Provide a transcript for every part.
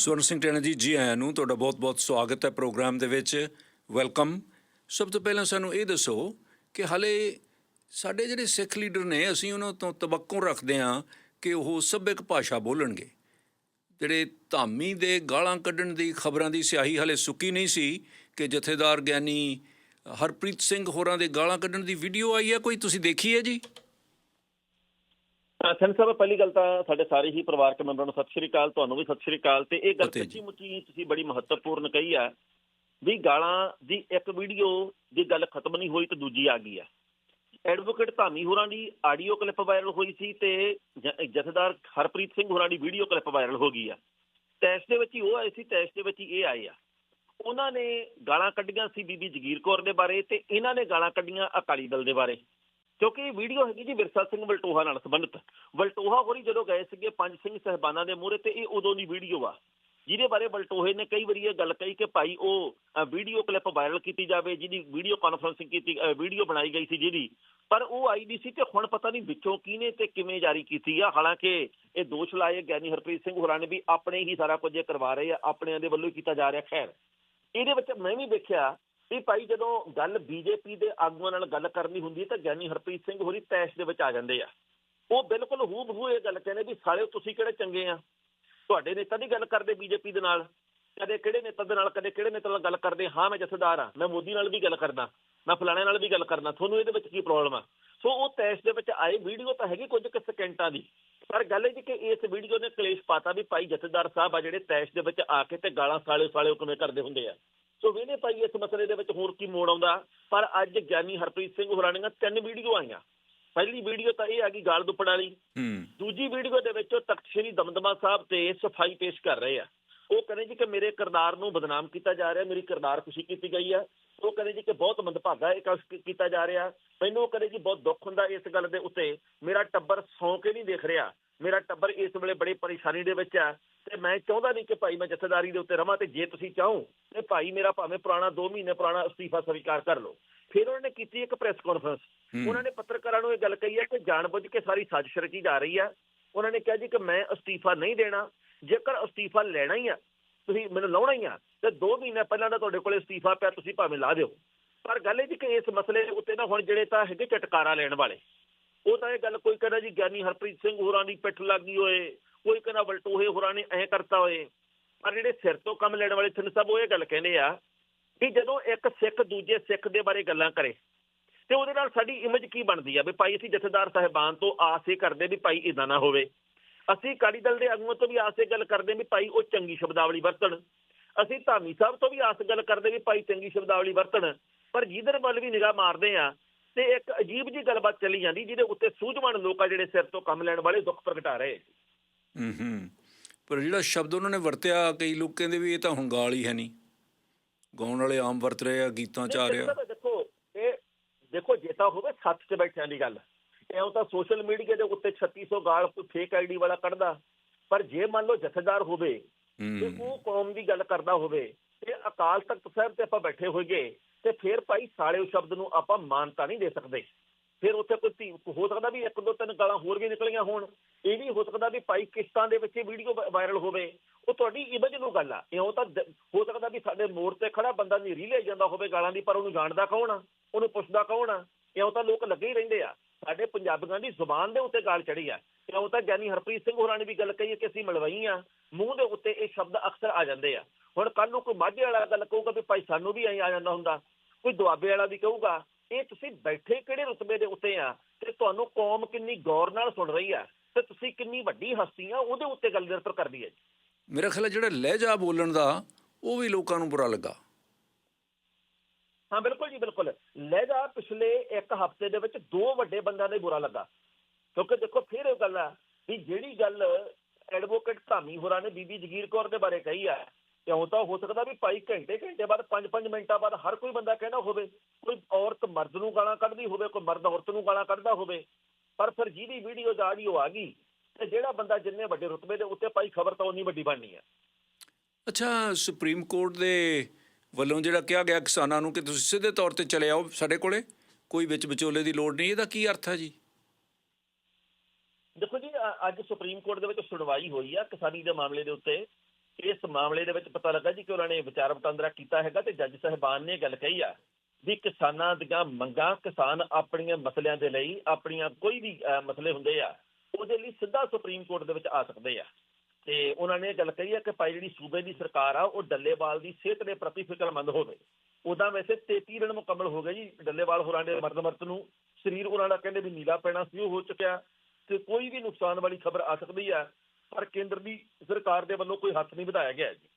ਸਵਰਨ ਸਿੰਘ ਟੈਣਾ ਜੀ ਜੀ ਆਇਆਂ ਨੂੰ ਤੁਹਾਡਾ ਬਹੁਤ-ਬਹੁਤ ਸਵਾਗਤ ਹੈ ਪ੍ਰੋਗਰਾਮ ਦੇ ਵਿੱਚ। ਵੈਲਕਮ ਸਭ ਤੋਂ ਪਹਿਲਾਂ ਸਾਨੂੰ ਇਹ ਦੱਸੋ ਕਿ ਹਾਲੇ ਸਾਡੇ ਜਿਹੜੇ ਸਿੱਖ ਲੀਡਰ ਨੇ, ਅਸੀਂ ਉਹਨਾਂ ਤੋਂ ਤਵੱਕੋ ਰੱਖਦੇ ਹਾਂ ਕਿ ਉਹ ਸੱਭਿਅਕ ਭਾਸ਼ਾ ਬੋਲਣਗੇ। ਜਿਹੜੇ ਧਾਮੀ ਦੇ ਗਾਲਾਂ ਕੱਢਣ ਦੀ ਖਬਰਾਂ ਦੀ ਸਿਆਹੀ ਹਾਲੇ ਸੁੱਕੀ ਨਹੀਂ ਸੀ ਕਿ ਜਥੇਦਾਰ ਗਿਆਨੀ ਹਰਪ੍ਰੀਤ ਸਿੰਘ ਹੋਰਾਂ ਦੇ ਗਾਲਾਂ ਕੱਢਣ ਦੀ ਵੀਡੀਓ ਆਈ ਹੈ, ਕੋਈ ਤੁਸੀਂ ਦੇਖੀ ਹੈ ਜੀ? ਸੈਨ ਸਾਹਿਬ ਪਹਿਲੀ ਗੱਲ ਤਾਂ ਸਾਡੇ ਸਾਰੇ ਹੀ ਪਰਿਵਾਰਕ ਮੈਂਬਰਾਂ ਨੂੰ ਸਤਿ ਸ਼੍ਰੀ ਅਕਾਲ ਤੁਹਾਨੂੰ ਵੀ ਸਤਿ ਸ਼੍ਰੀ ਅਕਾਲ। ਤੇ ਇਹ ਗੱਲ। ਸੱਚੀ ਮੁੱਚੀ ਤੁਸੀਂ ਬੜੀ ਮਹੱਤਵਪੂਰਨ ਕਹੀ ਆ ਵੀ ਗਾਲਾਂ ਦੀ ਇੱਕ ਵੀਡੀਓ ਦੀ ਗੱਲ ਖਤਮ ਨਹੀਂ ਹੋਈ ਤੇ ਦੂਜੀ ਆ ਗਈ ਆ ਐਡਵੋਕੇਟ ਧਾਮੀ ਹੋਰਾਂ ਦੀ ਆਡੀਓ ਕਲਿੱਪ ਵਾਇਰਲ ਹੋਈ ਸੀ ਤੇ ਜਥੇਦਾਰ ਹਰਪ੍ਰੀਤ ਸਿੰਘ ਹੋਰਾਂ ਦੀ ਵੀਡੀਓ ਕਲਿੱਪ ਵਾਇਰਲ ਹੋ ਗਈ ਆ ਟੈਸਟ ਦੇ ਵਿੱਚ ਹੀ ਉਹ ਆਏ ਸੀ ਟੈਸਟ ਦੇ ਵਿੱਚ ਹੀ ਇਹ ਆਏ ਆ। ਉਹਨਾਂ ਨੇ ਗਾਲਾਂ ਕੱਢੀਆਂ ਸੀ ਬੀਬੀ ਜਗੀਰ ਕੌਰ ਦੇ ਬਾਰੇ ਤੇ ਇਹਨਾਂ ਨੇ ਗਾਲਾਂ ਕੱਢੀਆਂ ਅਕਾਲੀ ਦਲ ਦੇ ਬਾਰੇ। ਕਿਉਂਕਿ ਇਹ ਵੀਡੀਓ ਹੈਗੀ ਜੀ ਵਿਰਸਾ ਸਿੰਘ ਵਲਟੋਹਾ ਨਾਲ ਸੰਬੰਧਿਤ। ਵਲਟੋਹਾ ਹੋਰੀ ਜਦੋਂ ਗਏ ਸੀਗੇ ਪੰਜ ਸਿੰਘ ਸਹਿਬਾਨਾਂ ਦੇ ਮੂਹਰੇ ਤੇ ਇਹ ਉਦੋਂ ਦੀ ਵੀਡੀਓ ਆ। ਜਿਹਦੇ ਬਾਰੇ ਬਲਟੋਹੇ ਨੇ ਕਈ ਵਾਰੀ ਇਹ ਗੱਲ ਕਹੀ ਕਿ ਭਾਈ ਉਹ ਵੀਡੀਓ ਕਲਿੱਪ ਵਾਇਰਲ ਕੀਤੀ ਜਾਵੇ, ਜਿਹਦੀ ਵੀਡੀਓ ਕਾਨਫਰੰਸਿੰਗ ਕੀਤੀ ਵੀਡੀਓ ਬਣਾਈ ਗਈ ਸੀ ਜਿਹਦੀ। ਪਰ ਉਹ ਆਈ ਨਹੀਂ ਸੀ ਤੇ ਹੁਣ ਪਤਾ ਨਹੀਂ ਵਿੱਚੋਂ ਕਿਹਨੇ ਤੇ ਕਿਵੇਂ ਜਾਰੀ ਕੀਤੀ ਆ। ਹਾਲਾਂਕਿ ਇਹ ਦੋਸ਼ ਲਾਏ ਗਿਆਨੀ ਹਰਪ੍ਰੀਤ ਸਿੰਘ ਹੋਰਾਂ ਨੇ ਵੀ ਆਪਣੇ ਹੀ ਸਾਰਾ ਕੁਝ ਇਹ ਕਰਵਾ ਰਹੇ ਆ, ਆਪਣਿਆਂ ਦੇ ਵੱਲੋਂ ਹੀ ਕੀਤਾ ਜਾ ਰਿਹਾ। ਖੈਰ, ਇਹਦੇ ਵਿੱਚ ਮੈਂ ਵੀ ਵੇਖਿਆ ਵੀ ਭਾਈ ਜਦੋਂ ਗੱਲ ਬੀਜੇਪੀ ਦੇ ਆਗੂਆਂ ਨਾਲ ਗੱਲ ਕਰਨੀ ਹੁੰਦੀ ਹੈ ਤਾਂ ਗਿਆਨੀ ਹਰਪ੍ਰੀਤ ਸਿੰਘ ਹੋਰੀ ਤੈਸ਼ ਦੇ ਵਿੱਚ ਆ ਜਾਂਦੇ ਆ। ਉਹ ਬਿਲਕੁਲ ਹੂ ਬਹੂ ਇਹ ਗੱਲ ਕਹਿੰਦੇ ਵੀ ਸਾਲਿਓ ਤੁਸੀਂ ਕਿਹੜੇ ਚੰਗੇ ਆ? ਤੁਹਾਡੇ ਨੇਤਾ ਦੀ ਗੱਲ ਕਰਦੇ ਬੀਜੇਪੀ ਦੇ ਨਾਲ। ਕਦੇ ਕਿਹੜੇ ਨੇਤਾ ਦੇ ਨਾਲ, ਕਦੇ ਕਿਹੜੇ ਨੇਤਾ ਨਾਲ ਗੱਲ ਕਰਦੇ, ਹਾਂ ਮੈਂ ਜਥੇਦਾਰ ਆ, ਮੈਂ ਮੋਦੀ ਨਾਲ ਵੀ ਗੱਲ ਕਰਦਾ, ਮੈਂ ਫਲਾਣੇ ਨਾਲ ਵੀ ਗੱਲ ਕਰਦਾ, ਤੁਹਾਨੂੰ ਇਹਦੇ ਵਿੱਚ ਕੀ ਪ੍ਰੋਬਲਮ ਆ? ਸੋ ਉਹ ਤੈਸ਼ ਦੇ ਵਿੱਚ ਆਏ ਵੀਡੀਓ ਤਾਂ ਹੈਗੀ ਕੁਝ ਕੁ ਸਕਿੰਟਾਂ ਦੀ। ਪਰ ਗੱਲ ਇਹ ਜੀ ਕਿ ਇਸ ਵੀਡੀਓ ਨੇ ਕਲੇਸ਼ ਪਾਤਾ ਵੀ ਭਾਈ ਜਥੇਦਾਰ ਸਾਹਿਬ ਆ ਜਿਹੜੇ ਤੈਸ਼ ਦੇ ਵਿੱਚ ਆ ਕੇ ਤੇ ਗਾਲਾਂ ਸਾਲੇ ਸਾਲੇ ਕਿਵੇਂ ਕਰਦੇ ਹੁੰਦੇ ਆ। ਸੋ ਵੇਨੇ ਭਾਈ ਇਸ ਮਸਲੇ ਦੇ ਵਿੱਚ ਹੋਰ ਕੀ ਮੋੜ ਆਉਂਦਾ? ਪਰ ਅੱਜ ਗਿਆਨੀ ਹਰਪ੍ਰੀਤ ਸਿੰਘ ਹੋਰਾਂ ਦੀਆਂ ਤਿੰਨ ਵੀਡੀਓ ਆਈਆਂ। ਪਹਿਲੀ ਵੀਡੀਓ ਤਾਂ ਇਹ ਆ ਗਈ ਗਾਲ ਦੁੱਪਣ ਵਾਲੀ। ਦੂਜੀ ਵੀਡੀਓ ਦੇ ਵਿੱਚ ਉਹ ਤਖਤ ਸ੍ਰੀ ਦਮਦਮਾ ਸਾਹਿਬ ਤੇ ਸਫ਼ਾਈ ਪੇਸ਼ ਕਰ ਰਹੇ ਆ। ਉਹ ਕਹਿੰਦੇ ਜੀ ਕਿ ਮੇਰੇ ਕਿਰਦਾਰ ਨੂੰ ਬਦਨਾਮ ਕੀਤਾ ਜਾ ਰਿਹਾ ਮੇਰੀ ਕਿਰਦਾਰ ਖੁਸ਼ੀ ਕੀਤੀ ਗਈ ਆ। ਉਹ ਕਹਿੰਦੇ ਜੀ ਕਿ ਬਹੁਤ ਮੰਦਭਾਗਾ ਇਹ ਕੀਤਾ ਜਾ ਰਿਹਾ। ਮੈਨੂੰ ਉਹ ਕਹਿੰਦੇ ਜੀ ਬਹੁਤ ਦੁੱਖ ਹੁੰਦਾ ਇਸ ਗੱਲ ਦੇ ਉੱਤੇ। ਮੇਰਾ ਟੱਬਰ ਸੌਂ ਕੇ ਨਹੀਂ ਦੇਖ ਰਿਹਾ। ਮੇਰਾ ਟੱਬਰ ਇਸ ਵੇਲੇ ਬੜੀ ਪਰੇਸ਼ਾਨੀ ਦੇ ਵਿੱਚ ਆ ਤੇ ਮੈਂ ਚਾਹੁੰਦਾ ਨਹੀਂ ਕਿ ਭਾਈ ਮੈਂ ਜਥੇਦਾਰੀ ਦੇ ਉੱਤੇ ਰਵਾਂ ਤੇ ਜੇ ਤੁਸੀਂ ਚਾਹੋ ਤੇ ਭਾਈ ਮੇਰਾ ਭਾਵੇਂ ਪੁਰਾਣਾ 2 ਮਹੀਨੇ ਪੁਰਾਣਾ ਅਸਤੀਫਾ ਸਵੀਕਾਰ ਕਰ ਲਓ। ਫਿਰ ਉਹਨਾਂ ਨੇ ਕੀਤੀ ਇੱਕ ਪ੍ਰੈਸ ਕਾਨਫਰੰਸ। ਉਹਨਾਂ ਨੇ ਪੱਤਰਕਾਰਾਂ ਨੂੰ ਇਹ ਗੱਲ ਕਹੀ ਹੈ ਕਿ ਜਾਣਬੁੱਝ ਕੇ ਸਾਰੀ ਸਾਜ਼ਿਸ਼ ਰਚੀ ਜਾ ਰਹੀ ਆ। ਉਹਨਾਂ ਨੇ ਕਿਹਾ ਜੀ ਕਿ ਮੈਂ ਅਸਤੀਫਾ ਨਹੀਂ ਦੇਣਾ। ਜੇਕਰ ਅਸਤੀਫਾ ਲੈਣਾ ਹੀ ਆ ਤੁਸੀਂ ਮੈਨੂੰ ਲਾਉਣਾ ਹੀ ਆ ਤੇ 2 ਮਹੀਨੇ ਪਹਿਲਾਂ ਦਾ ਤੁਹਾਡੇ ਕੋਲੇ ਅਸਤੀਫਾ ਪਿਆ ਤੁਸੀਂ ਭਾਵੇਂ ਲਾ ਦਿਓ। ਪਰ ਗੱਲ ਇਹ ਜੀ ਕਿ ਇਸ ਮਸਲੇ ਦੇ ਉੱਤੇ ਨਾ ਹੁਣ ਜਿਹੜੇ ਤਾਂ ਹੈਗੇ ਝਟਕਾਰਾ ਲੈਣ ਵਾਲੇ ਉਹ ਤਾਂ ਇਹ ਗੱਲ ਕੋਈ ਕਹਿੰਦਾ ਜੀ ਗਿਆਨੀ ਹਰਪ੍ਰੀਤ ਸਿੰਘ ਹੋਰਾਂ ਦੀ ਪਿੱਠ ਲੱਗੀ ਹੋਏ, ਕੋਈ ਕਹਿੰਦਾ ਵਲਟੋਹੇ ਹੋਰਾਂ ਨੇ ਐਂ ਕਰਤਾ ਹੋਏ। ਪਰ ਜਿਹੜੇ ਸਿਰ ਤੋਂ ਕੰਮ ਲੈਣ ਵਾਲੇ ਥਿੰਨ ਸਾਹਿਬ ਉਹ ਇਹ ਗੱਲ ਕਹਿੰਦੇ ਆ ਕਿ ਜਦੋਂ ਇੱਕ ਸਿੱਖ ਦੂਜੇ ਸਿੱਖ ਦੇ ਬਾਰੇ ਗੱਲਾਂ ਕਰੇ, ਤੇ ਉਹਦੇ ਨਾਲ ਸਾਡੀ ਇਮੇਜ ਕੀ ਬਣਦੀ ਆ? ਵੀ ਭਾਈ ਅਸੀਂ ਜਥੇਦਾਰ ਸਾਹਿਬਾਨ ਤੋਂ ਆਸ ਇਹ ਕਰਦੇ ਵੀ ਭਾਈ ਇਦਾਂ ਨਾ ਹੋਵੇ। ਅਸੀਂ ਅਕਾਲੀ ਦਲ ਦੇ ਆਗੂਆਂ ਤੋਂ ਵੀ ਆਸ ਇਹ ਗੱਲ ਕਰਦੇ ਵੀ ਭਾਈ ਉਹ ਚੰਗੀ ਸ਼ਬਦਾਵਲੀ ਵਰਤਣ। ਅਸੀਂ ਧਾਮੀ ਸਾਹਿਬ ਤੋਂ ਵੀ ਆਸ ਗੱਲ ਕਰਦੇ ਵੀ ਭਾਈ ਚੰਗੀ ਸ਼ਬਦਾਵਲੀ ਵਰਤਣ। ਪਰ ਜਿਹਦੇ ਵੱਲ ਵੀ ਨਿਗਾਹ ਮਾਰਦੇ ਆ ਤੇ ਇੱਕ ਅਜੀਬ ਜੀ ਗੱਲਬਾਤ ਚੱਲੀ ਜਾਂਦੀ ਜਿਹਦੇ ਉੱਤੇ ਸੂਝਵਾਨ ਲੋਕ ਆ ਜਿਹੜੇ ਸਿਰ ਤੋਂ ਕੰਮ ਲੈਣ ਵਾਲੇ ਦੁੱਖ ਪ੍ਰਗਟਾ ਰਹੇ। ਹੂੰ ਹੂੰ। ਪਰ ਜਿਹੜਾ ਸ਼ਬਦ ਉਹਨਾਂ ਨੇ ਵਰਤਿਆ ਕਈ ਲੋਕ ਕਹਿੰਦੇ ਵੀ ਇਹ ਤਾਂ ਹੁਣ ਗਾਲ ਹੀ ਹੈ ਨਹੀਂ। ਗਾਉਣ ਵਾਲੇ ਆਮ ਵਰਤ ਰਹੇ ਆ ਗੀਤਾਂ ਚ ਆ ਰਿਹਾ। ਤਾਂ ਦੇਖੋ ਇਹ ਦੇਖੋ ਜੇ ਤਾਂ ਹੋਵੇ ਸੱਚ 'ਚ ਬੈਠਿਆਂ ਦੀ ਗੱਲ। ਐਉਂ ਤਾਂ ਸੋਸ਼ਲ ਮੀਡੀਆ ਦੇ ਉੱਤੇ 3600 ਗਾਲ ਕੋਈ ਫੇਕ ਆਈਡੀ ਵਾਲਾ ਕੱਢਦਾ। ਪਰ ਜੇ ਮੰਨ ਲਓ ਜਥੇਦਾਰ ਹੋਵੇ ਤੇ ਉਹ ਕੌਮ ਦੀ ਗੱਲ ਕਰਦਾ ਹੋਵੇ ਤੇ ਅਕਾਲ ਤਖਤ ਸਾਹਿਬ ਤੇ ਆਪਾਂ ਬੈਠੇ ਹੋਈਏ ਤੇ ਫਿਰ ਭਾਈ ਸਾਲੇ ਸ਼ਬਦ ਨੂੰ ਆਪਾਂ ਮਾਨਤਾ ਨਹੀਂ ਦੇ ਸਕਦੇ। ਫਿਰ ਉੱਥੇ ਕੋਈ ਧੀ- ਹੋ ਸਕਦਾ ਵੀ ਇੱਕ ਦੋ ਤਿੰਨ ਗਾਲਾਂ ਹੋਰ ਵੀ ਨਿਕਲੀਆਂ ਹੋਣ। ਇਹ ਵੀ ਹੋ ਸਕਦਾ ਵੀ ਭਾਈ ਕਿਸ਼ਤਾਂ ਦੇ ਵਿੱਚ ਵੀਡੀਓ ਵਾਇਰਲ ਹੋਵੇ। ਉਹ ਤੁਹਾਡੀ ਇਮੇਜ ਨੂੰ ਗੱਲ ਆ। ਇਉਂ ਤਾਂ ਹੋ ਸਕਦਾ ਵੀ ਸਾਡੇ ਮੋੜ ਤੇ ਖੜਾ ਬੰਦਾ ਨੀਰੀ ਲੈ ਜਾਂਦਾ ਹੋਵੇ ਗਾਲਾਂ ਦੀ, ਪਰ ਉਹਨੂੰ ਜਾਣਦਾ ਕੌਣ ਆ? ਉਹਨੂੰ ਪੁੱਛਦਾ ਕੌਣ ਆ? ਇਉਂ ਤਾਂ ਲੋਕ ਲੱਗੇ ਹੀ ਰਹਿੰਦੇ ਆ। ਸਾਡੇ ਪੰਜਾਬੀਆਂ ਦੀ ਜ਼ੁਬਾਨ ਦੇ ਉੱਤੇ ਗਾਲ ਚੜੀ ਆ। ਇਉਂ ਤਾਂ ਗਿਆਨੀ ਹਰਪ੍ਰੀਤ ਸਿੰਘ ਹੋਰਾਂ ਨੇ ਵੀ ਗੱਲ ਕਹੀ ਕਿ ਅਸੀਂ ਮਲਵਈ ਆ। ਮੂੰਹ ਦੇ ਉੱਤੇ ਇਹ ਸ਼ਬਦ ਅਕਸਰ ਆ ਜਾਂਦੇ ਆ। ਹੁਣ ਕੱਲ ਨੂੰ ਕੋਈ ਮਾਝੇ ਵਾਲਾ ਗੱਲ ਕਹੂਗਾ ਵੀ ਭਾਈ ਸਾਨੂੰ ਵੀ ਐਂ ਆ ਜਾਂਦਾ ਹੁੰਦਾ। ਕੋਈ ਦੁਆਬੇ ਵਾਲਾ ਵੀ ਕਹੂਗਾ ਇਹ ਤੁਸੀਂ ਬੈਠੇ ਕਿਹੜੇ ਰੁਤਬੇ ਦੇ ਉੱਤੇ ਆ ਤੇ ਤੁਹਾਨੂੰ ਕੌਮ ਕਿੰਨੀ ਗੌਰ ਨਾਲ ਸੁਣ ਰਹੀ ਆ ਤੇ ਤੁਸੀਂ ਕਿੰਨੀ ਵੱਡੀ ਹਸਤੀ ਆ ਉਹਦੇ ਉੱਤੇ ਗੱਲ ਨਿਰਭਰ ਕਰਦੀ ਹੈ ਜੀ। ਮੇਰਾ ਖਿਆਲ ਜਿਹੜਾ ਲਹਿਜਾ ਬੋਲਣ ਦਾ ਉਹ ਵੀ ਲੋਕਾਂ ਨੂੰ ਬੁਰਾ ਲੱਗਾ। ਹਾਂ ਬਿਲਕੁਲ ਜੀ ਬਿਲਕੁਲ। ਲਹਿਜਾ ਪਿਛਲੇ ਇੱਕ ਹਫ਼ਤੇ ਦੇ ਵਿੱਚ ਦੋ ਵੱਡੇ ਬੰਦਿਆਂ ਦੇ ਬੁਰਾ ਲੱਗਾ। ਕਿਉਂਕਿ ਦੇਖੋ ਫਿਰ ਇਹ ਗੱਲ ਆ ਵੀ ਜਿਹੜੀ ਗੱਲ ਐਡਵੋਕੇਟ ਧਾਮੀ ਹੋਰਾਂ ਨੇ ਬੀਬੀ ਜਗੀਰ ਕੌਰ ਦੇ ਬਾਰੇ ਕਹੀ ਆ ਕਿਉਂ ਤਾਂ ਹੋ ਸਕਦਾ ਵੀ ਭਾਈ ਘੰਟੇ ਘੰਟੇ ਬਾਅਦ 5-5 ਮਿੰਟਾਂ ਬਾਅਦ ਹਰ ਕੋਈ ਬੰਦਾ ਕਹਿੰਦਾ ਹੋਵੇ ਕੋਈ ਔਰਤ ਮਰਦ ਨੂੰ ਗਾਲਾਂ ਕੱਢਦੀ ਹੋਵੇ ਕੋਈ ਮਰਦ ਔਰਤ ਨੂੰ ਗਾਲਾਂ ਕੱਢਦਾ ਹੋਵੇ ਪਰ ਫਿਰ ਜਿਹਦੀ ਵੀਡੀਓ ਦਾ ਆਡੀਓ ਆ ਗਈ ਤੇ ਜਿਹੜਾ ਬੰਦਾ ਜਿੰਨੇ ਵੱਡੇ ਰੁਤਬੇ ਦੇ ਉੱਤੇ ਭਾਈ ਖਬਰ ਤਾਂ ਉਨੀ ਵੱਡੀ ਬਣਨੀ ਆ। ਅੱਛਾ ਸੁਪਰੀਮ ਕੋਰਟ ਦੇ ਵੱਲੋਂ ਜਿਹੜਾ ਕਿਹਾ ਗਿਆ ਕਿਸਾਨਾਂ ਨੂੰ ਕਿ ਤੁਸੀਂ ਸਿੱਧੇ ਤੌਰ ਤੇ ਚਲੇ ਆਓ ਸਾਡੇ ਕੋਲੇ ਕੋਈ ਵਿੱਚ ਵਿਚੋਲੇ ਦੀ ਲੋੜ ਨਹੀਂ ਇਹਦਾ ਕੀ ਅਰਥ ਹੈ ਜੀ? ਦੇਖੋ ਜੀ ਅੱਜ ਸੁਪਰੀਮ ਕੋਰਟ ਦੇ ਵਿੱਚ ਸੁਣਵਾਈ ਹੋਈ ਆ ਕਿਸਾਨੀ ਦੇ ਮਾਮਲੇ ਦੇ ਉੱਤੇ। ਇਸ ਮਾਮਲੇ ਦੇ ਵਿੱਚ ਪਤਾ ਲੱਗਾ ਜੀ ਕਿ ਉਹਨਾਂ ਨੇ ਵਿਚਾਰ ਵਟਾਂਦਰਾ ਕੀਤਾ ਹੈਗਾ ਤੇ ਜੱਜ ਸਾਹਿਬਾਨ ਨੇ ਇਹ ਗੱਲ ਕਹੀ ਆ ਵੀ ਕਿਸਾਨਾਂ ਦੀਆਂ ਮੰਗਾਂ ਕਿਸਾਨ ਆਪਣੀਆਂ ਮਸਲਿਆਂ ਦੇ ਲਈ ਆਪਣੀਆਂ ਕੋਈ ਵੀ ਮਸਲੇ ਹੁੰਦੇ ਆ, ਉਹਦੇ ਲਈ ਸਿੱਧਾ ਸੁਪਰੀਮ ਕੋਰਟ ਦੇ ਵਿੱਚ ਆ ਸਕਦੇ ਆ। ਤੇ ਉਹਨਾਂ ਨੇ ਇਹ ਗੱਲ ਕਹੀ ਆ ਕਿ ਭਾਈ ਜਿਹੜੀ ਸੂਬੇ ਦੀ ਸਰਕਾਰ ਆ, ਉਹ ਡੱਲੇਵਾਲ ਦੀ ਸਿਹਤ ਦੇ ਪ੍ਰਤੀ ਫਿਕਰਮੰਦ ਹੋਵੇ। ਉਦਾਂ ਵੈਸੇ 33 ਦਿਨ ਮੁਕੰਮਲ ਹੋ ਗਏ ਜੀ, ਡੱਲੇਵਾਲ ਹੋਰਾਂ ਦੇ ਮਰਦ ਮਰਦ ਨੂੰ। ਸਰੀਰ ਉਹਨਾਂ ਦਾ ਕਹਿੰਦੇ ਵੀ ਨੀਲਾ ਪੈਣਾ ਸੀ, ਉਹ ਹੋ ਚੁੱਕਿਆ। ਤੇ ਕੋਈ ਵੀ ਨੁਕਸਾਨ ਵਾਲੀ ਖਬਰ ਆ ਸਕਦੀ ਆ। ਪਰ ਕੇਂਦਰ ਦੀ ਸਰਕਾਰ ਦੇ ਵੱਲੋਂ ਕੋਈ ਹੱਥ ਨਹੀਂ ਵਧਾਇਆ ਗਿਆ ਜੀ।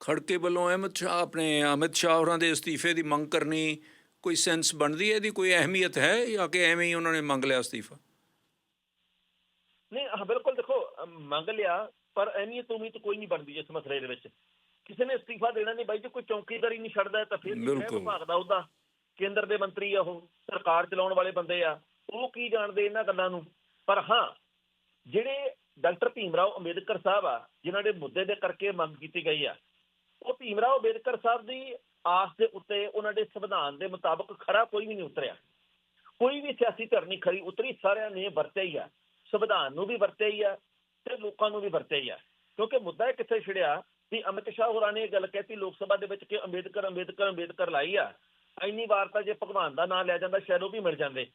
ਖੜਕੇ ਵੱਲੋਂ ਅਹਿਮਦ ਸ਼ਾਹ ਆਪਣੇ ਅਮਿਤ ਸ਼ਾਹ ਹੋਰਾਂ ਦੇ ਅਸਤੀਫੇ ਦੀ ਮੰਗ ਕਰਨੀ ਕੋਈ ਸੈਂਸ ਬਣਦੀ ਹੈ? ਇਹਦੀ ਕੋਈ ਅਹਿਮੀਅਤ ਹੈ ਜਾਂ ਕਿ ਐਵੇਂ ਹੀ ਉਹਨਾਂ ਨੇ ਮੰਗ ਲਿਆ ਅਸਤੀਫਾ? ਨਹੀਂ ਹਾਂ ਬਿਲਕੁਲ ਦੇਖੋ ਮੰਗ ਲਿਆ ਪਰ ਅਹਿਮੀਅਤ ਉਮੀਦ ਕੋਈ ਨਹੀਂ ਬਣਦੀ ਇਸ ਮਸਲੇ ਦੇ ਵਿੱਚ। ਕਿਸੇ ਨੇ ਅਸਤੀਫਾ ਦੇਣਾ ਨਹੀਂ ਬਾਈ ਜੇ ਕੋਈ ਚੌਕੀਦਾਰੀ ਨਹੀਂ ਛੱਡਦਾ ਤਾਂ ਫਿਰ ਵੀ ਹੈ? ਬਿਲਕੁਲ। ਵਿਭਾਗ ਦਾ ਉਹਦਾ ਕੇਂਦਰ ਦੇ ਮੰਤਰੀ ਆ ਉਹ ਸਰਕਾਰ ਚਲਾਉਣ ਵਾਲੇ ਬੰਦੇ ਆ ਉਹ ਕੀ ਜਾਣਦੇ ਇਹਨਾਂ ਗੱਲਾਂ ਨੂੰ? ਪਰ ਹਾਂ ਜਿਹੜੇ ਡਾਕਟਰ ਭੀਮਰਾਓ ਅੰਬੇਦਕਰ ਸਾਹਿਬ ਆ, ਜਿਨ੍ਹਾਂ ਦੇ ਮੁੱਦੇ ਦੇ ਕਰਕੇ ਮੰਗ ਕੀਤੀ ਗਈ ਆ। ਉਹ ਭੀਮਰਾਓ ਅੰਬੇਦਕਰ ਸਾਹਿਬ ਦੀ ਆਸ ਦੇ ਉੱਤੇ ਉਹਨਾਂ ਦੇ ਸੰਵਿਧਾਨ ਦੇ ਮੁਤਾਬਕ ਖਰਾ ਕੋਈ ਵੀ ਨਹੀਂ ਉਤਰਿਆ। ਕੋਈ ਵੀ ਸਿਆਸੀ ਧਿਰ ਨਹੀਂ ਖਰੀ ਉਤਰੀ, ਸਾਰਿਆਂ ਨੇ ਵਰਤਿਆ ਹੀ ਆ। ਸੰਵਿਧਾਨ ਨੂੰ ਵੀ ਵਰਤਿਆ ਹੀ ਆ ਤੇ ਲੋਕਾਂ ਨੂੰ ਵੀ ਵਰਤਿਆ ਹੀ ਆ। ਕਿਉਂਕਿ ਮੁੱਦਾ ਇਹ ਕਿੱਥੇ ਛਿੜਿਆ ਵੀ ਅਮਿਤ ਸ਼ਾਹ ਹੋਰਾਂ ਨੇ ਇਹ ਗੱਲ ਕਹਿਤੀ, ਲੋਕ ਸਭਾ ਦੇ ਵਿੱਚ ਕਿ ਅੰਬੇਦਕਰ ਅੰਬੇਦਕਰ ਅੰਬੇਦਕਰ ਲਾਈ ਆ। ਇੰਨੀ ਵਾਰ ਤਾਂ ਜੇ ਭਗਵਾਨ ਦਾ ਨਾਮ ਲਿਆ ਜਾਂਦਾ, ਸ਼ਾਇਦ ਉਹ ਵੀ ਮਿਲ ਜਾਂਦੇ।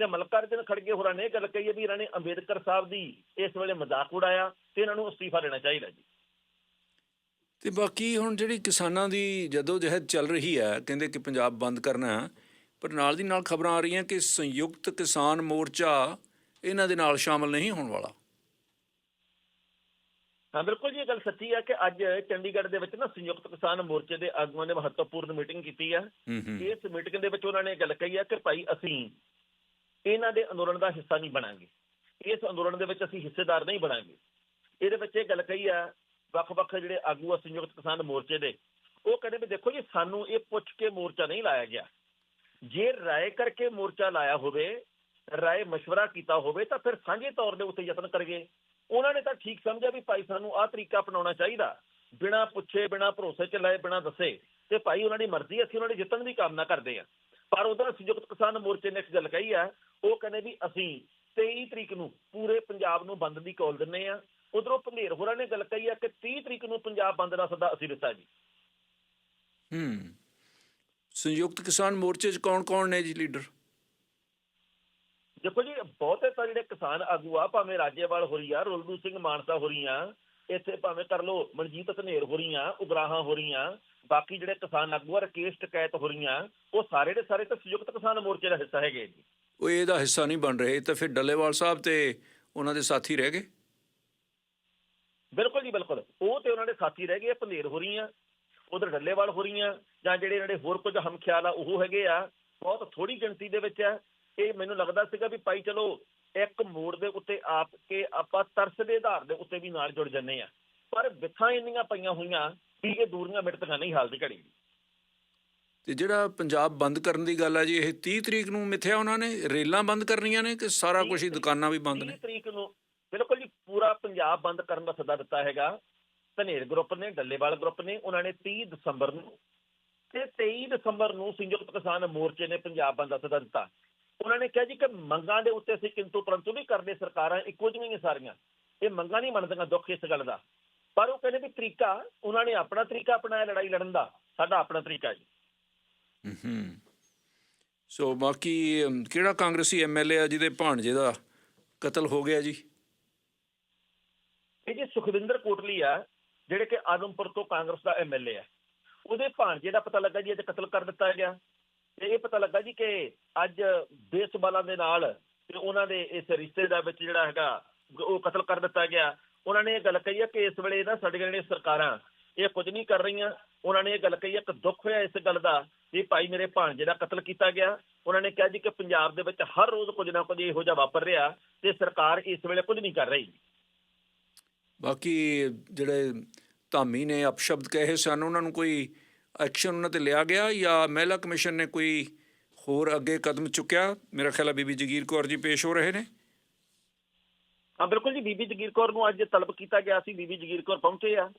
ਤੇ ਮਲਕਾਰਜਨ ਖੜਗੇ ਹੋਰਾਂ ਨੇ ਗੱਲ ਕਹੀ ਹੈ ਵੀ ਇਹਨਾਂ ਨੇ ਅੰਬੇਦਕਰ ਸਾਹਿਬ ਦੀ ਇਸ ਵੇਲੇ ਮਜ਼ਾਕ ਉਡਾਇਆ ਤੇ ਇਹਨਾਂ ਨੂੰ ਅਸਤੀਫਾ ਦੇਣਾ ਚਾਹੀਦਾ ਜੀ। ਤੇ ਬਾਕੀ ਹੁਣ ਜਿਹੜੀ ਕਿਸਾਨਾਂ ਦੀ ਜਦੋਂ ਜਹਿਦ ਚੱਲ ਰਹੀ ਹੈ ਕਹਿੰਦੇ ਕਿ ਪੰਜਾਬ ਬੰਦ ਕਰਨਾ ਪਰ ਨਾਲ ਦੀ ਨਾਲ ਖਬਰਾਂ ਆ ਰਹੀਆਂ ਕਿ ਸੰਯੁਕਤ ਕਿਸਾਨ ਮੋਰਚਾ ਇਹਨਾਂ ਦੇ ਨਾਲ ਸ਼ਾਮਲ ਨਹੀਂ ਹੋਣ ਵਾਲਾ। ਹਾਂ ਬਿਲਕੁਲ ਜੀ ਇਹ ਗੱਲ ਸੱਚੀ ਹੈ ਕਿ ਅੱਜ ਚੰਡੀਗੜ੍ਹ ਦੇ ਵਿੱਚ ਨਾ ਸੰਯੁਕਤ ਕਿਸਾਨ ਮੋਰਚੇ ਦੇ ਆਗੂਆਂ ਨੇ ਮਹੱਤਵਪੂਰਨ ਮੀਟਿੰਗ ਕੀਤੀ ਹੈ। ਇਸ ਮੀਟਿੰਗ ਦੇ ਵਿੱਚ ਉਹਨਾਂ ਨੇ ਗੱਲ ਕਹੀ ਹੈ ਕਿ ਭਾਈ ਅਸੀਂ ਇਹਨਾਂ ਦੇ ਅੰਦੋਲਨ ਦਾ ਹਿੱਸਾ ਨਹੀਂ ਬਣਾਂਗੇ ਇਸ ਅੰਦੋਲਨ ਦੇ ਵਿੱਚ ਅਸੀਂ ਹਿੱਸੇਦਾਰ ਨਹੀਂ ਬਣਾਂਗੇ ਇਹਦੇ ਵਿੱਚ ਇਹ ਗੱਲ ਕਹੀ ਹੈ ਵੱਖ-ਵੱਖ ਜਿਹੜੇ ਆਗੂ ਆ ਸੰਯੁਕਤ ਕਿਸਾਨ ਮੋਰਚੇ ਦੇ ਉਹ ਕਹਿੰਦੇ ਵੀ ਦੇਖੋ ਜੀ ਸਾਨੂੰ ਇਹ ਪੁੱਛ ਕੇ ਮੋਰਚਾ ਨਹੀਂ ਲਾਇਆ ਗਿਆ ਜੇ ਰਾਏ ਕਰਕੇ ਮੋਰਚਾ ਲਾਇਆ ਹੋਵੇ ਰਾਏ مشورہ ਕੀਤਾ ਹੋਵੇ ਤਾਂ ਫਿਰ ਸਾਂਝੇ ਤੌਰ ਦੇ ਉੱਤੇ ਯਤਨ ਕਰਗੇ ਉਹਨਾਂ ਨੇ ਤਾਂ ਠੀਕ ਸਮਝਿਆ ਵੀ ਭਾਈ ਸਾਨੂੰ ਆਹ ਤਰੀਕਾ ਅਪਣਾਉਣਾ ਚਾਹੀਦਾ ਬਿਨਾਂ ਪੁੱਛੇ ਬਿਨਾਂ ਭਰੋਸੇ ਚ ਲਾਏ ਬਿਨਾਂ ਦੱਸੇ ਤੇ ਭਾਈ ਉਹਨਾਂ ਦੀ ਮਰਜ਼ੀ ਅਸੀਂ ਉਹਨਾਂ ਦੀ ਜਿੱਤਣ ਦੀ ਕਾਮਨਾ ਕਰਦੇ ਆ ਪਰ ਉਧਰ ਸੰਯੁਕਤ ਕਿਸਾਨ ਮੋਰਚੇ ਨੇ ਇੱਕ ਗੱਲ ਕਹੀ ਆ ਉਹ ਕਹਿੰਦੇ ਵੀ ਅਸੀਂ 23 ਤਰੀਕ ਨੂੰ ਪੂਰੇ ਪੰਜਾਬ ਨੂੰ ਬੰਦ ਦੀ ਕਾਲ ਦਿੰਨੇ ਆ। ਉਧਰੋਂ ਭੰਗੇਰ ਹੋਰਾਂ ਨੇ ਗੱਲ ਕਹੀ ਆ ਕਿ 30 ਤਰੀਕ ਨੂੰ ਪੰਜਾਬ ਬੰਦ ਦਾ ਸੱਦਾ ਅਸੀਂ ਦਿੱਤਾ ਜੀ। ਹੂੰ। ਸੰਯੁਕਤ ਕਿਸਾਨ ਮੋਰਚੇ 'ਚ ਕੌਣ-ਕੌਣ ਨੇ ਜੀ ਲੀਡਰ? ਦੇਖੋ ਜੀ ਬਹੁਤੇ ਤਾਂ ਜਿਹੜੇ ਕਿਸਾਨ ਆਗੂ ਆ ਭਾਵੇਂ ਰਾਜੇਵਾਲ ਹੋਰੀ ਆ ਰੁਲਦੂ ਸਿੰਘ ਮਾਨਸਾ ਹੋਰੀ ਆ ਇੱਥੇ ਭਾਵੇਂ ਕਰ ਲੋ ਮਨਜੀਤ ਧਨੇਰ ਹੋਰੀ ਆ ਉਗਰਾਹਾਂ ਹੋਰੀ ਆ ਬਾਕੀ ਜਿਹੜੇ ਕਿਸਾਨ ਆਗੂ ਆ ਰਕੇਸ਼ ਟਕੈਤ ਹੋਰੀ ਆ ਉਹ ਸਾਰੇ ਦੇ ਸਾਰੇ ਤਾਂ ਸੰਯੁਕਤ ਕਿਸਾਨ ਮੋਰਚੇ ਦਾ ਹਿੱਸਾ ਹੈਗੇ ਜੀ। ਉਹ ਇਹਦਾ ਹਿੱਸਾ ਨਹੀਂ ਬਣ ਰਹੇ ਤਾਂ ਫਿਰ ਡੱਲੇਵਾਲ ਸਾਹਿਬ ਤੇ ਉਹਨਾਂ ਦੇ ਸਾਥੀ ਰਹਿ ਗਏ? ਬਿਲਕੁਲ ਜੀ ਬਿਲਕੁਲ ਉਹ ਤੇ ਉਹਨਾਂ ਦੇ ਸਾਥੀ ਰਹਿ ਗਏ ਪੰਧੇਰ ਹੋ ਰਹੀਆਂ ਉਧਰ ਡੱਲੇਵਾਲ ਹੋ ਰਹੀਆਂ ਜਾਂ ਜਿਹੜੇ ਜਿਹੜੇ ਹੋਰ ਕੁਝ ਹਮਖਿਆਲ ਆ ਉਹ ਹੈਗੇ ਆ ਬਹੁਤ ਥੋੜੀ ਗਿਣਤੀ ਦੇ ਵਿੱਚ ਆ। ਇਹ ਮੈਨੂੰ ਲੱਗਦਾ ਸੀਗਾ ਵੀ ਭਾਈ ਚਲੋ ਇੱਕ ਮੋੜ ਦੇ ਉੱਤੇ ਆਪ ਕੇ ਆਪਾਂ ਤਰਸ ਦੇ ਆਧਾਰ ਦੇ ਉੱਤੇ ਵੀ ਨਾਲ ਜੁੜ ਜੰਨੇ ਆ। ਪਰ ਵਿਥਾਂ ਇੰਨੀਆਂ ਪਈਆਂ ਹੋਈਆਂ ਵੀ ਇਹ ਦੂਰੀਆਂ ਮਿਟਦੀਆਂ ਨਹੀਂ ਹਾਲ ਦੀ ਘੜੀ ਤੇ ਜਿਹੜਾ ਪੰਜਾਬ ਬੰਦ ਕਰਨ ਦੀ ਗੱਲ ਹੈ ਜੀ ਇਹ 30 ਤਰੀਕ ਨੂੰ ਮਿਥਿਆ ਉਹਨਾਂ ਨੇ ਰੇਲਾਂ ਬੰਦ ਕਰਨੀਆਂ ਨੇ ਕਿ ਸਾਰਾ ਕੁਝ ਹੀ ਦੁਕਾਨਾਂ ਵੀ ਬੰਦ ਨੇ? 30 ਤਰੀਕ ਨੂੰ ਬਿਲਕੁਲ ਜੀ ਪੂਰਾ ਪੰਜਾਬ ਬੰਦ ਕਰਨ ਦਾ ਸੱਦਾ ਦਿੱਤਾ ਹੈਗਾ। ਧਨੇਰ ਗਰੁੱਪ ਨੇ ਡੱਲੇਵਾਲ ਗਰੁੱਪ ਨੇ ਉਹਨਾਂ ਨੇ 30 ਦਸੰਬਰ ਨੂੰ ਤੇ 23 ਦਸੰਬਰ ਨੂੰ ਸੰਯੁਕਤ ਕਿਸਾਨ ਮੋਰਚੇ ਨੇ ਪੰਜਾਬ ਬੰਦ ਦਾ ਸੱਦਾ ਦਿੱਤਾ। ਉਹਨਾਂ ਨੇ ਕਿਹਾ ਜੀ ਕਿ ਮੰਗਾਂ ਦੇ ਉੱਤੇ ਅਸੀਂ ਕਿੰਤੂ ਪਰੰਤੂ ਨਹੀਂ ਕਰਦੇ ਸਰਕਾਰਾਂ ਇੱਕੋ ਜਿਹੀਆਂ ਸਾਰੀਆਂ। ਇਹ ਮੰਗਾਂ ਨਹੀਂ ਮੰਨਦੀਆਂ ਦੁੱਖ ਇਸ ਗੱਲ ਦਾ। ਪਰ ਉਹ ਕਹਿੰਦੇ ਵੀ ਤਰੀਕਾ ਉਹਨਾਂ ਨੇ ਆਪਣਾ ਤਰੀਕਾ ਅਪਣਾਇਆ ਲੜਾਈ ਲੜਨ ਦਾ ਸਾਡਾ ਆਪਣਾ ਤਰੀਕਾ ਜੀ। ਹੂੰ ਸੋ ਬਾਕੀ ਕਿਹੜਾ ਕਾਂਗਰਸੀ ਐਮਐਲਏ ਆ ਜਿਹਦੇ ਭਾਣਜੇ ਦਾ ਕਤਲ ਹੋ ਗਿਆ ਜੀ? ਇਹ ਜੀ ਸੁਖਵਿੰਦਰ ਕੋਟਲੀ ਆ ਜਿਹੜੇ ਕਿ ਆਦਮਪੁਰ ਤੋਂ ਕਾਂਗਰਸ ਦਾ ਐਮਐਲਏ ਆ। ਉਹਦੇ ਭਾਣਜੇ ਦਾ ਪਤਾ ਲੱਗਾ ਜੀ ਅੱਜ ਕਤਲ ਕਰ ਦਿੱਤਾ ਗਿਆ। ਤੇ ਇਹ ਪਤਾ ਲੱਗਾ ਜੀ ਕਿ ਅੱਜ ਬੇਸਬਾਲਾਂ ਦੇ ਨਾਲ ਤੇ ਉਹਨਾਂ ਦੇ ਇਸ ਰਿਸ਼ਤੇ ਦਾ ਵਿੱਚ ਜਿਹੜਾ ਹੈਗਾ ਉਹ ਕਤਲ ਕਰ ਦਿੱਤਾ ਗਿਆ। ਉਹਨਾਂ ਨੇ ਇਹ ਗੱਲ ਕਹੀ ਹੈ ਕਿ ਇਸ ਵੇਲੇ ਨਾ ਸਾਡੀਆਂ ਜਿਹੜੀਆਂ ਸਰਕਾਰਾਂ, ਇਹ ਕੁਝ ਨਹੀਂ ਕਰ ਰਹੀਆਂ। ਉਹਨਾਂ ਨੇ ਇਹ ਗੱਲ ਕਹੀ ਹੈ ਕਿ ਦੁੱਖ ਹੋਇਆ ਇਸ ਗੱਲ ਦਾ ਵੀ ਭਾਈ ਮੇਰੇ ਭਾਣਜੇ ਦਾ ਕਤਲ ਕੀਤਾ ਗਿਆ। ਉਹਨਾਂ ਨੇ ਕਿਹਾ ਜੀ ਕਿ ਪੰਜਾਬ ਦੇ ਵਿੱਚ ਹਰ ਰੋਜ਼ ਕੁਝ ਨਾ ਕੁਝ ਇਹੋ ਜਿਹਾ ਵਾਪਰ ਰਿਹਾ ਤੇ ਸਰਕਾਰ ਇਸ ਵੇਲੇ ਕੁਝ ਨਹੀਂ ਕਰ ਰਹੀ। ਬਾਕੀ ਜਿਹੜੇ ਧਾਮੀ ਨੇ ਅਪਸ਼ਬਦ ਕਹੇ ਸਨ, ਉਹਨਾਂ ਨੂੰ ਕੋਈ ਐਕਸ਼ਨ ਉਹਨਾਂ ਤੇ ਲਿਆ ਗਿਆ ਜਾਂ ਮਹਿਲਾ ਕਮਿਸ਼ਨ ਨੇ ਕੋਈ ਹੋਰ ਅੱਗੇ ਕਦਮ ਚੁੱਕਿਆ? ਮੇਰਾ ਖਿਆਲ ਹੈ ਬੀਬੀ ਜਗੀਰ ਕੌਰ ਜੀ ਪੇਸ਼ ਹੋ ਰਹੇ ਨੇ। ਹਾਂ, ਬਿਲਕੁਲ ਜੀ, ਬੀਬੀ ਜਗੀਰ ਕੌਰ ਨੂੰ ਅੱਜ ਤਲਬ ਕੀਤਾ ਗਿਆ ਸੀ, ਬੀਬੀ ਜਗੀਰ ਕੌਰ ਪਹੁੰਚੇ ਆ।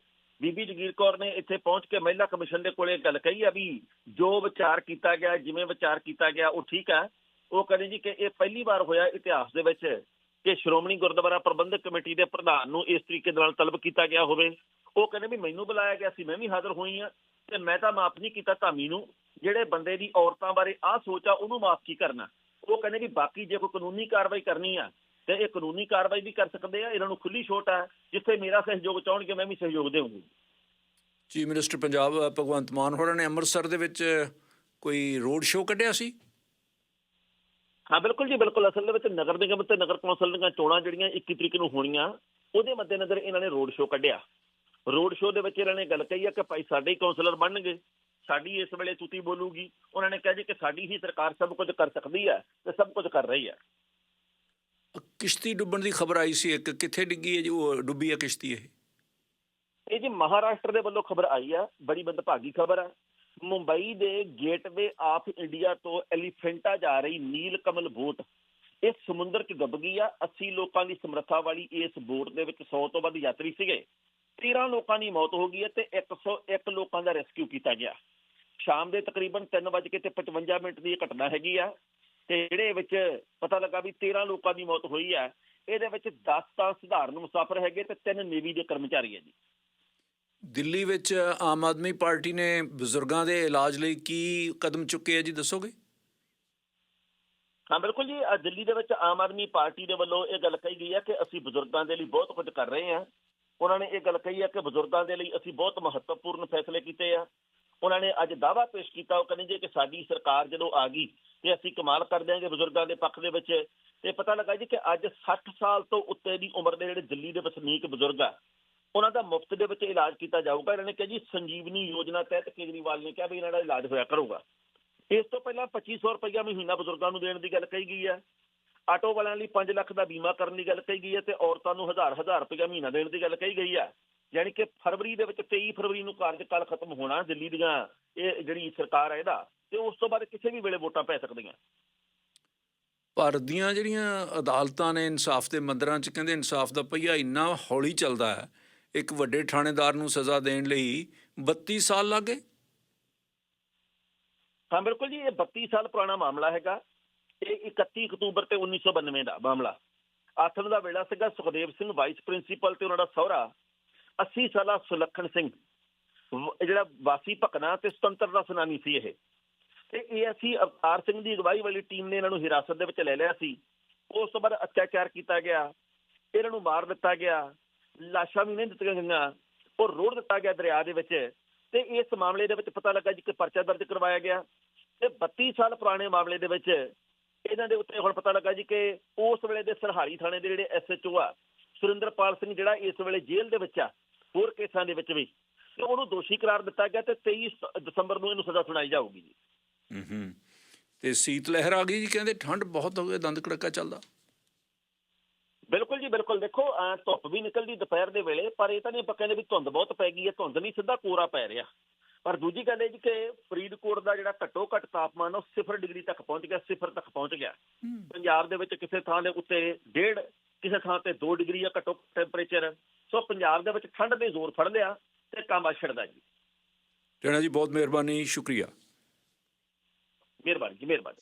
ਬੀਬੀ ਜਗੀਰ ਕੌਰ ਨੇ ਇੱਥੇ ਪਹੁੰਚ ਕੇ ਮਹਿਲਾ ਕਮਿਸ਼ਨ ਦੇ ਕੋਲੇ ਗੱਲ ਕਹੀ ਆ ਵੀ ਜੋ ਵਿਚਾਰ ਕੀਤਾ ਗਿਆ, ਜਿਵੇਂ ਵਿਚਾਰ ਕੀਤਾ ਗਿਆ, ਉਹ ਠੀਕ ਆ। ਉਹ ਕਹਿੰਦੇ ਜੀ ਕਿ ਇਹ ਪਹਿਲੀ ਵਾਰ ਹੋਇਆ ਇਤਿਹਾਸ ਦੇ ਵਿੱਚ ਕਿ ਸ਼੍ਰੋਮਣੀ ਗੁਰਦੁਆਰਾ ਪ੍ਰਬੰਧਕ ਕਮੇਟੀ ਦੇ ਪ੍ਰਧਾਨ ਨੂੰ ਇਸ ਤਰੀਕੇ ਦੇ ਨਾਲ ਤਲਬ ਕੀਤਾ ਗਿਆ ਹੋਵੇ। ਉਹ ਕਹਿੰਦੇ ਵੀ ਮੈਨੂੰ ਬੁਲਾਇਆ ਗਿਆ ਸੀ, ਮੈਂ ਵੀ ਹਾਜ਼ਰ ਹੋਈ ਆ ਤੇ ਮੈਂ ਤਾਂ ਮਾਫ ਨਹੀਂ ਕੀਤਾ ਧਾਮੀ ਨੂੰ। ਜਿਹੜੇ ਬੰਦੇ ਦੀ ਔਰਤਾਂ ਬਾਰੇ ਆਹ ਸੋਚ ਆ, ਉਹਨੂੰ ਮਾਫ ਕੀ ਕਰਨਾ? ਉਹ ਕਹਿੰਦੇ ਵੀ ਬਾਕੀ ਜੇ ਕੋਈ ਕਾਨੂੰਨੀ ਕਾਰਵਾਈ ਕਰਨੀ ਆ ਤੇ ਇਹ ਕਾਨੂੰਨੀ ਕਾਰਵਾਈ ਵੀ ਕਰ ਸਕਦੇ ਆ ਇਹਨਾਂ ਨੂੰ ਖੁੱਲੀ ਛੋਟ ਆ ਜਿੱਥੇ ਮੇਰਾ ਸਹਿਯੋਗ ਚਾਹਣਗੇ ਮੈਂ ਵੀ ਸਹਿਯੋਗ ਦੇਵਾਂਗੀ। ਚੀਫ ਮਿਨਿਸਟਰ ਪੰਜਾਬ ਭਗਵੰਤ ਮਾਨ ਹੋਰਾਂ ਨੇ ਅੰਮ੍ਰਿਤਸਰ ਦੇ ਵਿੱਚ ਕੋਈ ਰੋਡ ਸ਼ੋਅ ਕੱਢਿਆ ਸੀ? ਹਾਂ ਬਿਲਕੁਲ ਜੀ ਬਿਲਕੁਲ। ਅਸਲ ਦੇ ਵਿੱਚ ਨਗਰ ਨਿਗਮ ਤੇ ਨਗਰ ਕੌਂਸਲ ਦੀਆਂ ਚੋਣਾਂ ਜਿਹੜੀਆਂ 21 ਤਰੀਕ ਨੂੰ ਹੋਣੀਆਂ ਉਹਦੇ ਮੱਦੇਨਜ਼ਰ ਇਹਨਾਂ ਨੇ ਰੋਡ ਸ਼ੋਅ ਕੱਢਿਆ। ਰੋਡ ਸ਼ੋਅ ਦੇ ਵਿੱਚ ਇਹਨਾਂ ਨੇ ਗੱਲ ਕਹੀ ਆ ਕਿ ਭਾਈ ਸਾਡੇ ਹੀ ਕੌਂਸਲਰ ਬਣਨਗੇ ਸਾਡੀ ਇਸ ਵੇਲੇ ਤੁਤੀ ਬੋਲੂਗੀ। ਉਹਨਾਂ ਨੇ ਕਿਹਾ ਜੀ ਕਿ ਸਾਡੀ ਹੀ ਸਰਕਾਰ ਸਭ ਕੁਝ ਕਰ ਸਕਦੀ ਹੈ ਤੇ ਸਭ ਕੁਝ ਕਰ ਰਹੀ ਹੈ ਕਿਸ਼ਤੀ ਡੁੱਬਣ ਦੀ ਖਬਰ ਆਈ ਸੀ ਇੱਕ। ਕਿੱਥੇ ਡਿੱਗੀ ਹੈ ਜੀ? ਉਹ ਡੁੱਬੀ ਹੈ ਕਿਸ਼ਤੀ ਇਹ? ਇਹ ਜੀ ਮਹਾਰਾਸ਼ਟਰ ਦੇ ਵੱਲੋਂ ਖਬਰ ਆਈ ਆ। ਬੜੀ ਮੰਦਭਾਗੀ ਖਬਰ ਆ। ਮੁੰਬਈ ਦੇ ਗੇਟਵੇ ਆਫ ਇੰਡੀਆ ਤੋਂ ਐਲੀਫੈਂਟਾ ਜਾ ਰਹੀ ਨੀਲ ਕਮਲ ਬੋਟ ਇਸ ਸਮੁੰਦਰ 'ਚ ਡੁੱਬ ਗਈ ਆ। 80 ਲੋਕਾਂ ਦੀ ਸਮਰੱਥਾ ਵਾਲੀ ਇਸ ਬੋਟ ਦੇ ਵਿੱਚ 100 ਤੋਂ ਵੱਧ ਯਾਤਰੀ ਸੀਗੇ। 13 ਲੋਕਾਂ ਦੀ ਮੌਤ ਹੋ ਗਈ ਹੈ ਤੇ 101 ਲੋਕਾਂ ਦਾ ਰੈਸਕਿਊ ਕੀਤਾ ਗਿਆ। ਸ਼ਾਮ ਦੇ ਤਕਰੀਬਨ 3:55 ਮਿੰਟ ਦੀ ਇਹ ਘਟਨਾ ਹੈਗੀ ਆ। ਜਿਹੜੇ ਵਿੱਚ ਪਤਾ ਲੱਗਾ ਵੀ 13 ਲੋਕਾਂ ਦੀ ਮੌਤ ਹੋਈ ਹੈ ਇਹਦੇ ਵਿੱਚ 10 ਤਾਂ ਸਧਾਰਨ ਮੁਸਾਫਰ ਹੈਗੇ ਤੇ 3 ਨੇਵੀ ਦੇ ਕਰਮਚਾਰੀ ਹੈ ਜੀ। ਦਿੱਲੀ ਵਿੱਚ ਆਮ ਆਦਮੀ ਪਾਰਟੀ ਨੇ ਬਜ਼ੁਰਗਾਂ ਦੇ ਇਲਾਜ ਲਈ ਕੀ ਕਦਮ ਚੁੱਕੇ ਹੈ ਜੀ ਦੱਸੋਗੇ? ਹਾਂ ਬਿਲਕੁਲ ਜੀ। ਦਿੱਲੀ ਦੇ ਵਿੱਚ ਆਮ ਆਦਮੀ ਪਾਰਟੀ ਦੇ ਵੱਲੋਂ ਇਹ ਗੱਲ ਕਹੀ ਗਈ ਹੈ ਕਿ ਅਸੀਂ ਬਜ਼ੁਰਗਾਂ ਦੇ ਲਈ ਬਹੁਤ ਕੁਝ ਕਰ ਰਹੇ ਹਾਂ। ਉਹਨਾਂ ਨੇ ਇਹ ਗੱਲ ਕਹੀ ਹੈ ਕਿ ਬਜ਼ੁਰਗਾਂ ਦੇ ਲਈ ਅਸੀਂ ਬਹੁਤ ਮਹੱਤਵਪੂਰਨ ਫੈਸਲੇ ਕੀਤੇ ਆ। ਉਹਨਾਂ ਨੇ ਅੱਜ ਦਾਅਵਾ ਪੇਸ਼ ਕੀਤਾ, ਉਹ ਕਹਿੰਦੇ ਜੀ ਕਿ ਸਾਡੀ ਸਰਕਾਰ ਜਦੋਂ ਆ ਗਈ ਤੇ ਅਸੀਂ ਕਮਾਲ ਕਰ ਦਿਆਂਗੇ ਬਜ਼ੁਰਗਾਂ ਦੇ ਪੱਖ ਦੇ ਵਿੱਚ, ਤੇ ਪਤਾ ਲੱਗਾ ਜੀ ਕਿ ਅੱਜ 60 ਸਾਲ ਤੋਂ ਉੱਤੇ ਦੀ ਉਮਰ ਦੇ ਜਿਹੜੇ ਦਿੱਲੀ ਦੇ ਵਸਨੀਕ ਬਜ਼ੁਰਗ ਆ, ਉਹਨਾਂ ਦਾ ਮੁਫਤ ਦੇ ਵਿੱਚ ਇਲਾਜ ਕੀਤਾ ਜਾਊਗਾ। ਇਹਨਾਂ ਨੇ ਕਿਹਾ ਜੀ, ਸੰਜੀਵਨੀ ਯੋਜਨਾ ਤਹਿਤ ਕੇਜਰੀਵਾਲ ਨੇ ਕਿਹਾ ਵੀ ਇਹਨਾਂ ਦਾ ਇਲਾਜ ਹੋਇਆ ਕਰੂਗਾ। ਇਸ ਤੋਂ ਪਹਿਲਾਂ 2500 ਰੁਪਇਆ ਮਹੀਨਾ ਬਜ਼ੁਰਗਾਂ ਨੂੰ ਦੇਣ ਦੀ ਗੱਲ ਕਹੀ ਗਈ ਹੈ ਆਟੋ ਵਾਲਿਆਂ ਲਈ 5 ਲੱਖ ਦਾ ਬੀਮਾ ਕਰਨ ਦੀ ਗੱਲ ਕਹੀ ਗਈ ਹੈ ਤੇ ਔਰਤਾਂ ਨੂੰ ਹਜ਼ਾਰ ਹਜ਼ਾਰ ਰੁਪਇਆ ਮਹੀਨਾ ਦੇਣ ਦੀ ਗੱਲ ਕਹੀ ਗਈ ਹੈ ਯਾਨੀ ਕਿ ਫਰਵਰੀ ਦੇ ਵਿੱਚ 23 ਫਰਵਰੀ ਨੂੰ ਕਾਰਜਕਾਲ ਖਤਮ ਹੋਣਾ ਦਿੱਲੀ ਦੀਆਂ ਇਹ ਜਿਹੜੀ ਸਰਕਾਰ ਹੈ ਇਹਦਾ ਤੇ ਉਸ ਤੋਂ ਬਾਅਦ ਕਿਸੇ ਵੀ ਵੇਲੇ ਵੋਟਾਂ ਪੈ ਸਕਦੀਆਂ। ਭਾਰਤ ਦੀਆਂ ਜਿਹੜੀਆਂ ਅਦਾਲਤਾਂ ਨੇ ਇਨਸਾਫ ਦੇ ਮੰਦਰਾਂ 'ਚ ਕਹਿੰਦੇ ਇਨਸਾਫ ਦਾ ਪਹੀਆ ਇੰਨਾ ਹੌਲੀ ਚੱਲਦਾ ਹੈ ਇੱਕ ਵੱਡੇ ਥਾਣੇਦਾਰ ਨੂੰ ਸਜ਼ਾ ਦੇਣ ਲਈ 32 ਸਾਲ ਲੱਗੇ? ਹਾਂ ਬਿਲਕੁਲ ਜੀ ਇਹ 32 ਸਾਲ ਪੁਰਾਣਾ ਮਾਮਲਾ ਹੈਗਾ। ਇਹ 31 ਅਕਤੂਬਰ ਤੇ 1992 ਦਾ ਮਾਮਲਾ। ਆਥਣ ਦਾ ਵੇਲਾ ਸੀਗਾ ਸੁਖਦੇਵ ਸਿੰਘ ਵਾਈਸ ਪ੍ਰਿੰਸੀਪਲ ਤੇ ਉਹਨਾਂ ਦਾ ਸਹੁਰਾ। 80 ਸਾਲਾ ਸੁਲੱਖਣ ਸਿੰਘ। ਜਿਹੜਾ ਵਾਸੀ ਭਕਨਾ ਤੇ ਸੁਤੰਤਰਤਾ ਸੈਨਾਨੀ ਸੀ ਇਹ। ਤੇ ਇਹ ਅਸੀਂ ਅਵਤਾਰ ਸਿੰਘ ਦੀ ਅਗਵਾਈ ਵਾਲੀ ਟੀਮ ਨੇ ਇਹਨਾਂ ਨੂੰ ਹਿਰਾਸਤ ਦੇ ਵਿੱਚ ਲੈ ਲਿਆ ਸੀ। ਉਸ ਤੋਂ ਬਾਅਦ ਅਤਿਆਚਾਰ ਕੀਤਾ ਗਿਆ। ਇਹਨਾਂ ਨੂੰ ਮਾਰ ਦਿੱਤਾ ਗਿਆ। ਲਾਸ਼ਾਂ ਵੀ ਨਹੀਂ ਦਿੱਤੀਆਂ ਗਈਆਂ। ਉਹ ਰੋੜ ਦਿੱਤਾ ਗਿਆ ਦਰਿਆ ਦੇ ਵਿੱਚ। ਤੇ ਇਸ ਮਾਮਲੇ ਦੇ ਵਿੱਚ ਪਤਾ ਲੱਗਾ ਜੀ ਕਿ ਪਰਚਾ ਦਰਜ ਕਰਵਾਇਆ ਗਿਆ। ਤੇ 32 ਸਾਲ ਪੁਰਾਣੇ ਮਾਮਲੇ ਦੇ ਵਿੱਚ ਇਹਨਾਂ ਦੇ ਉੱਤੇ ਹੁਣ ਪਤਾ ਲੱਗਾ ਜੀ ਕਿ ਉਸ ਵੇਲੇ ਦੇ ਸਰਹਾਰੀ ਥਾਣੇ ਦੇ ਜਿਹੜੇ ਐਸਐਚਓ ਆ, ਸੁਰਿੰਦਰਪਾਲ ਸਿੰਘ ਜਿਹੜਾ ਇਸ ਵੇਲੇ ਜੇਲ੍ਹ ਦੇ ਵਿੱਚ ਆ ਹੋਰ ਕੇਸਾਂ ਦੇ ਵਿੱਚ ਵੀ। ਤੇ ਉਹਨੂੰ ਦੋਸ਼ੀ ਕਰਾਰ ਦਿੱਤਾ ਗਿਆ ਤੇ 23 ਸ- ਦਸੰਬਰ ਨੂੰ ਇਹਨੂੰ ਸਜ਼ਾ ਸੁਣਾਈ ਜਾਊਗੀ ਜੀ। ਹੂੰ ਹੂੰ ਤੇ ਸੀਤ ਲਹਿਰ ਆ ਗਈ ਜੀ ਕਹਿੰਦੇ ਠੰਡ ਬਹੁਤ ਹੋ ਗਈ ਦੰਦ ਕੜਕਾ ਚੱਲਦਾ। ਬਿਲਕੁਲ ਜੀ ਬਿਲਕੁਲ। ਦੇਖੋ ਧੁੱਪ ਵੀ ਨਿਕਲਦੀ ਦੁਪਹਿਰ ਦੇ ਵੇਲੇ ਪਰ ਇਹ ਤਾਂ ਨਹੀਂ ਆਪਾਂ ਕਹਿੰਦੇ ਵੀ ਧੁੰਦ ਬਹੁਤ ਪੈ ਗਈ ਹੈ ਧੁੰਦ ਨਹੀਂ ਸਿੱਧਾ ਕੋਰਾ ਪੈ ਰਿਹਾ। ਪਰ ਦੂਜੀ ਗੱਲ ਇਹ ਜੀ ਕਿ ਫਰੀਦਕੋਟ ਦਾ ਜਿਹੜਾ ਘੱਟੋ ਘੱਟ ਤਾਪਮਾਨ ਉਹ 0 ਡਿਗਰੀ ਤੱਕ ਪਹੁੰਚ ਗਿਆ 0 ਤੱਕ ਪਹੁੰਚ ਗਿਆ। ਪੰਜਾਬ ਦੇ ਵਿੱਚ ਕਿਸੇ ਥਾਂ ਦੇ ਉੱਤੇ ਡੇਢ ਕਿਸੇ ਥਾਂ ਤੇ 2 ਡਿਗਰੀ ਆ ਘੱਟੋ ਟੈਂਪਰੇਚਰ ਸੋ ਪੰਜਾਬ ਦੇ ਵਿੱਚ ਠੰਡ ਨੇ ਜ਼ੋਰ ਫੜ ਲਿਆ ਤੇ ਕੰਮ ਛੱਡਦਾ ਜੀ। ਜਣਾ ਜੀ ਬਹੁਤ ਮਿਹਰਬਾਨੀ ਸ਼ੁਕਰੀਆ। ਮਿਹਰਬਾਨੀ ਜੀ ਮਿਹਰਬਾਨੀ।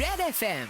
Red FM